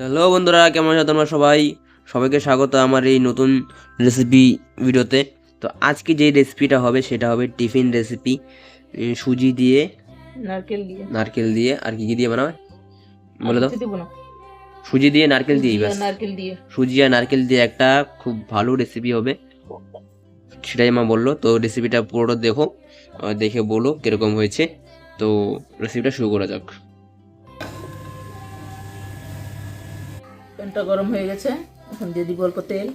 Hello বন্ধুরা কেমন আছো তোমরা সবাই? সবাইকে স্বাগত আমার এই নতুন রেসিপি ভিডিওতে। তো আজকে যে রেসিপিটা হবে সেটা হবে টিফিন রেসিপি সুজি দিয়ে নারকেল দিয়ে। নারকেল দিয়ে আর কি কি দিয়ে বানাবে? বলে দাও। সুজি দিয়ে নারকেল দিয়ে নারকেল দিয়ে। সুজি আর নারকেল দিয়ে একটা খুব ভালো রেসিপি হবে। সেটাই মা বলল। তো রেসিপিটা পুরোটা দেখো দেখে বলো কীরকম হয়েছে। তো রেসিপিটা শুরু করা যাক। প্যানটা গরম হয়ে গেছে। এখন দিয়ে দিব অল্প তেল।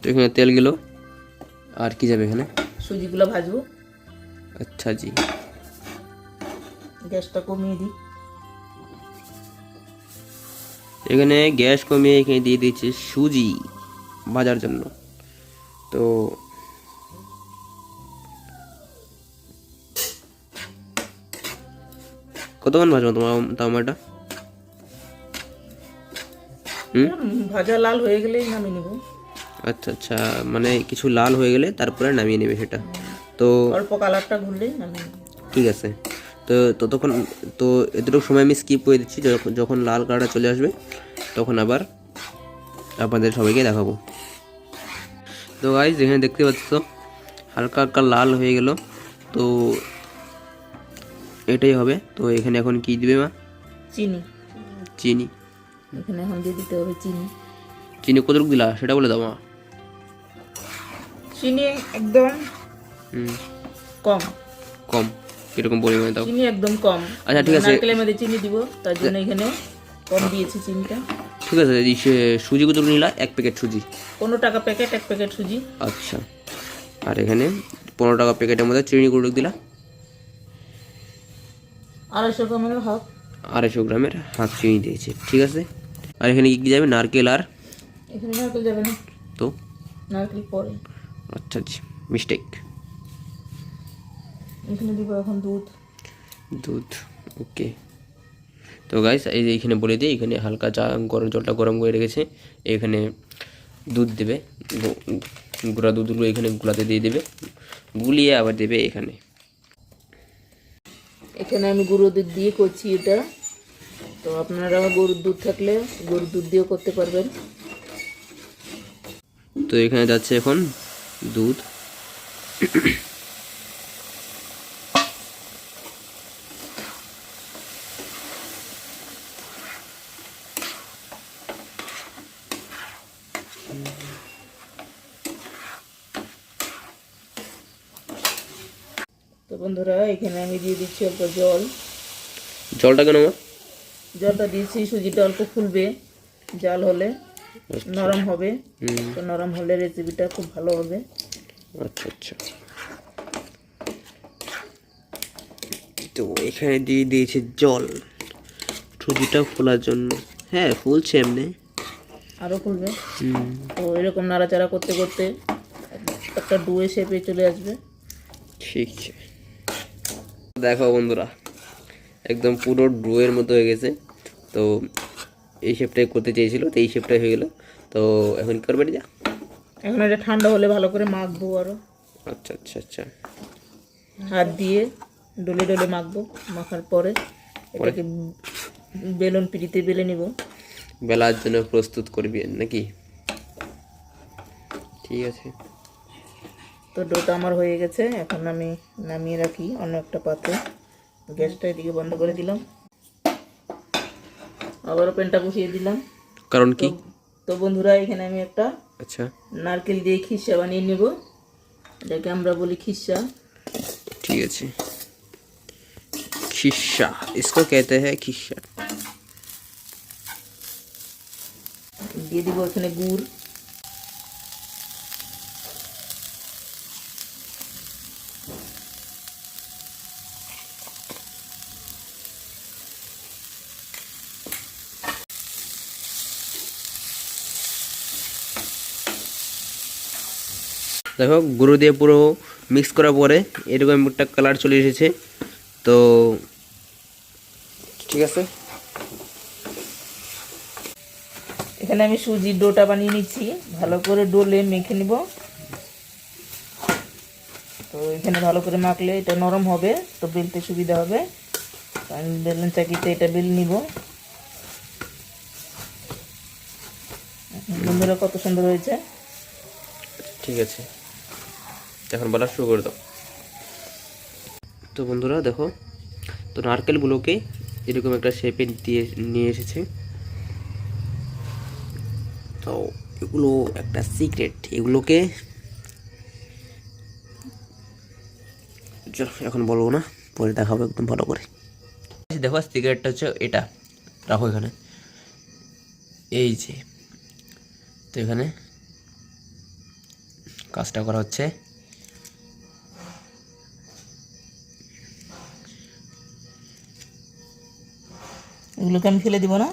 তো এখানে তেল গেলো। আর কি যাবে এখানে? সুজিগুলো ভাজবো। আচ্ছা জি। গ্যাসটা কমিয়ে দিই। এখানে গ্যাস কমিয়ে এখানে দিয়ে দিচ্ছে সুজি ভাজার জন্য। তো কতক্ষণ ভাজবো তোমার উম, ভাজা লাল হয়ে গেলেই নামিয়ে নিব। আচ্ছা আচ্ছা মানে কিছু লাল হয়ে গেলে তারপরে নামিয়ে নেবে সেটা। তো অল্প কালারটা ঘুরলেই নামিয়ে ঠিক আছে। তো ততক্ষণ তো এতটুকু সময় আমি স্কিপ করে দিচ্ছি যখন লাল কালারটা চলে আসবে তখন আবার আপনাদের সবাইকে দেখাবো। তো গাইজ এখানে দেখতে পাচ্ছ হালকা হালকা লাল হয়ে গেল। তো এটাই হবে। তো এখানে এখন কি দিবে মা? চিনি। চিনি। এখানে এখন দিয়ে দিতে হবে চিনি। চিনি কতটুকু দিলা? সেটা বলে দাও মা। চিনি একদম কম। কম কীরকম পরিমাণে দাও? চিনি একদম কম। আচ্ছা, ঠিক আছে। নারকেলের মধ্যে চিনি দিব তার জন্য এখানে কম দিয়েছি চিনিটা। ঠিক আছে এই সুজি কতটুকু নিলা? এক প্যাকেট সুজি। পনেরো টাকা প্যাকেট এক প্যাকেট সুজি। আচ্ছা। আর এখানে পনেরো টাকা প্যাকেটের মধ্যে চিনি গুঁড়ো দিলা? আড়াইশো গ্রামের হাফ। আড়াইশো গ্রামের হাফ চিনি দিয়েছে। ঠিক আছে? আর এখানে কি কি যাবে? নারকেল আর? এখানে নারকেল যাবে না। তো? নারকেল পরে। আচ্ছা আচ্ছা। মিস্টেক এখানে দিব এখন দুধ। দুধ ওকে তো গাইস এই যে এখানে বলে দিই এখানে হালকা চা গরম জলটা গরম করে রেখেছে এখানে দুধ দেবে। গুঁড়া দুধগুলো এখানে গুলাতে দিয়ে দেবে। গুলিয়ে আবার দেবে এখানে। এখানে আমি গরুর দুধ দিয়ে করছি এটা। তো আপনারা গরুর দুধ থাকলে গরুর দুধ দিয়েও করতে পারবেন। তো এখানে যাচ্ছে এখন দুধ। তো বন্ধুরা এখানে আমি দিয়ে দিচ্ছি অল্প জল। জলটা কেন মা? জলটা দিয়েছি সুজিটা অল্প ফুলবে জাল হলে নরম হবে। তো নরম হলে রেসিপিটা খুব ভালো হবে। আচ্ছা আচ্ছা। তো এখানে দিয়ে দিয়েছে জল। সুজিটা ফোলার জন্য। হ্যাঁ ফুলছে এমনি। আরও ফুলবে? তো এরকম নাড়াচাড়া করতে করতে একটা ডুয়ে শেপে চলে আসবে। ঠিক আছে। দেখো বন্ধুরা একদম পুরো ডুয়ের মতো হয়ে গেছে। তো এই শেপটাই করতে চেয়েছিল তো এই শেপটাই হয়ে গেল। তো এখন কি করবে যা এখন এটা ঠান্ডা হলে ভালো করে মাখবো আরও আচ্ছা আচ্ছা আচ্ছা। হাত দিয়ে ডলে ডলে মাখবো মাখার পরে এটাকে বেলুন পিড়িতে বেলে নিব। বেলার জন্য প্রস্তুত করবি নাকি? ঠিক আছে। তো ডোটা আমার হয়ে গেছে এখন আমি নামিয়ে রাখি অন্য একটা পাত্রে। গ্যাসটা এদিকে বন্ধ করে দিলাম। আবারও প্যানটা বসিয়ে দিলাম কারণ কি তো বন্ধুরা এখানে আমি একটা আচ্ছা নারকেল দিয়ে খিসা বানিয়ে নেব এটাকে আমরা বলি খিসা ठीक है खिस्सा इसको कहते हैं खिस्सा দিয়ে দিব এখানে গুড় দেখো গুঁড়ো দিয়ে পুরো মিক্স করার পরে এরকম একটা কালার চলে এসেছে। তো ঠিক আছে। এখানে আমি সুজির ডোটা বানিয়ে নিচ্ছি। ভালো করে ডোলে মেখে নিব। তো এখানে ভালো করে মাখলে এটা নরম হবে তো বেলতে সুবিধা হবে। আমি বেলুন চাকিতে এটা বেল নিব। বন্ধুরা কত সুন্দর হয়েছে। ঠিক আছে। এখন বলা শুরু করে দাও। তো বন্ধুরা দেখো, তো নারকেলগুলোকে এরকম একটা শেপে দিয়ে নিয়ে এসেছে। তো এগুলো একটা সিক্রেট এগুলোকে এখন বলব না, পরে দেখাবো একদম ভালো করে। দেখো সিগারেটটা হচ্ছে এটা, রাখো এখানে। এই যে, তো এখানে কাজটা করা হচ্ছে। এগুলোকে আমি ফেলে দিব না?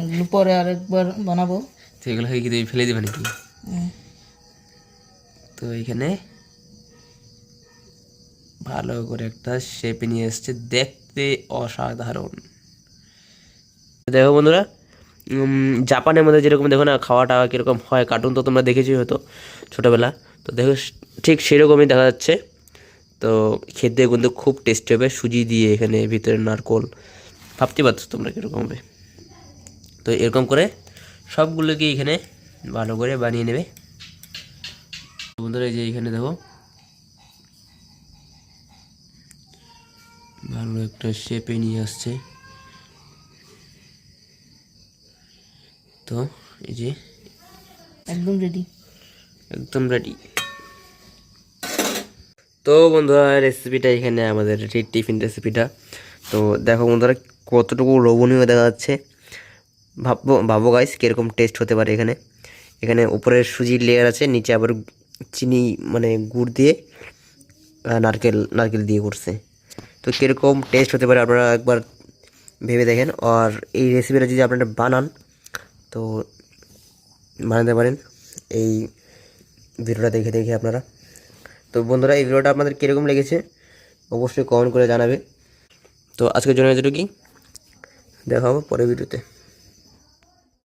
এগুলো পরে আরেকবার বানাবো। তো এগুলো কি তুমি ফেলে দেবে নাকি। তো এইখানে ভালো করে একটা শেপে নিয়ে এসছে দেখতে অসাধারণ। দেখো বন্ধুরা জাপানের মধ্যে যেরকম দেখো না খাওয়া টাওয়া কীরকম হয় কার্টুন তো তোমরা দেখেছি হয়তো ছোটোবেলা। তো দেখো ঠিক সেরকমই দেখা যাচ্ছে। তো খেতে কিন্তু খুব টেস্টি হবে সুজি দিয়ে এখানে ভিতরে নারকোল ভাবতে পারছ তোমরা কীরকম হবে। তো এরকম করে সবগুলোকে এখানে ভালো করে বানিয়ে নেবে। বন্ধুরা এই যে এখানে দেখো। ভালো একটা শেপে নিয়ে আসছে। তো এই যে একদম রেডি একদম রেডি তো বন্ধুরা রেসিপিটা এখানে আমাদের টিফিন রেসিপিটা তো দেখো বন্ধুরা কতটুকু লোভনীয় দেখা যাচ্ছে। ভাববো ভাবো গাইস কীরকম টেস্ট হতে পারে এখানে। এখানে উপরে সুজির লেয়ার আছে, নিচে আবার চিনি মানে গুড় দিয়ে নারকেল নারকেল দিয়ে করছে। তো কীরকম টেস্ট হতে পারে আপনারা একবার ভেবে দেখেন। আর এই রেসিপিটা যদি আপনারা বানান, তো বানাতে পারেন। এই ভিডিওটা দেখে দেখে আপনারা। তো বন্ধুরা, এই ভিডিওটা আপনাদের কীরকম লেগেছে, অবশ্যই কমেন্ট করে জানাবে। তো আজকের জন্য এতটুকুই। দেখা হবে পরের ভিডিওতে।